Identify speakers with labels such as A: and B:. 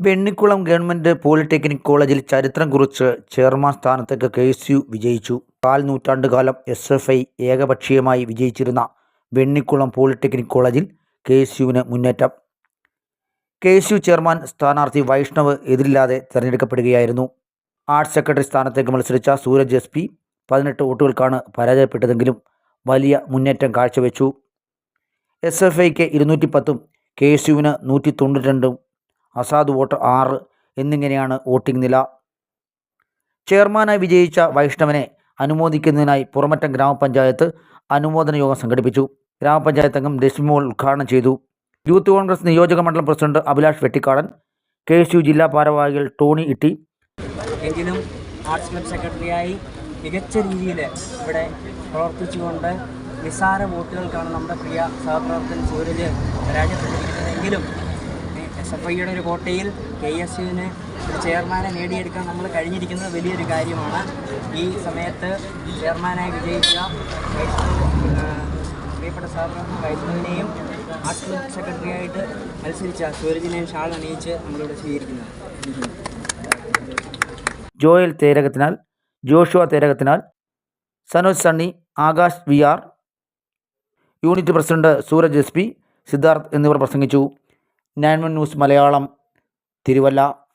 A: Vennikulam government polytechnic കോളേജിൽ ചരിത്രം കുറിച്ച് ചെയർമാൻ സ്ഥാനത്തേക്ക് കെ എസ് യു വിജയിച്ചു. കാൽ നൂറ്റാണ്ടുകാലം എസ് എഫ് ഐ ഏകപക്ഷീയമായി വിജയിച്ചിരുന്ന വെണ്ണിക്കുളം പോളിടെക്നിക് കോളേജിൽ കെ എസ് യുവിന് മുന്നേറ്റം. കെ എസ് യു ചെയർമാൻ സ്ഥാനാർത്ഥി വൈഷ്ണവ് എതിരില്ലാതെ തെരഞ്ഞെടുക്കപ്പെടുകയായിരുന്നു. ആർട്സ് സെക്രട്ടറി സ്ഥാനത്തേക്ക് മത്സരിച്ച സൂരജ് എസ് പി പതിനെട്ട് വോട്ടുകൾക്കാണ് പരാജയപ്പെട്ടതെങ്കിലും വലിയ മുന്നേറ്റം കാഴ്ചവെച്ചു. എസ് എഫ് ഐക്ക് ഇരുന്നൂറ്റി പത്തും കെ എസ് യുവിന് നൂറ്റി തൊണ്ണൂറ്റി രണ്ടും അസാധു വോട്ട് ആറ് എന്നിങ്ങനെയാണ് വോട്ടിംഗ് നില. ചെയർമാനായി വിജയിച്ച വൈഷ്ണവനെ അനുമോദിക്കുന്നതിനായി പുറമറ്റം ഗ്രാമപഞ്ചായത്ത് അനുമോദന യോഗം സംഘടിപ്പിച്ചു. ഗ്രാമപഞ്ചായത്ത് അംഗം രശ്മിമോൾ ഉദ്ഘാടനം ചെയ്തു. യൂത്ത് കോൺഗ്രസ് നിയോജക മണ്ഡലം president Abhilash Vettikkadan K S U ജില്ലാ ഭാരവാഹികൾ ടോണി ഇട്ടി.
B: എങ്കിലും ആർട്സ് ക്ലബ് സെക്രട്ടറിയായി മികച്ച രീതിയിൽ ഇവിടെ പ്രവർത്തിച്ചുകൊണ്ട് നിസ്സാര വോട്ടുകൾക്കാണ് നമ്മുടെ പ്രിയ സഹപ്രവർത്തകൻ സൂരജ് പരാജയപ്പെട്ടിരിക്കുന്നതെങ്കിലും എസ് എഫ് ഐയുടെ ഒരു കോട്ടയിൽ കെ എസ് യുവിന് ചെയർമാനെ നേടിയെടുക്കാൻ നമ്മൾ കഴിഞ്ഞിരിക്കുന്നത് വലിയൊരു കാര്യമാണ്. ഈ സമയത്ത് ചെയർമാനായി വിജയിച്ച പ്രിയപ്പെട്ട സഹപ്രവർത്തകൻ വൈഷ്ണവിനെയും ആർട്സ് സെക്രട്ടറിയായിട്ട് മത്സരിച്ച സൂരജിനെയും ഷാൾ അണിയിച്ച് നമ്മളിവിടെ സ്വീകരിക്കുന്നത്
A: Joel Therakathinal Joshua Therakathinal Sanoj Sunny Akash V R unit president Suraj S P Siddharth എന്നിവർ പ്രസംഗിച്ചു. Nine one news Malayalam Thiruvalla.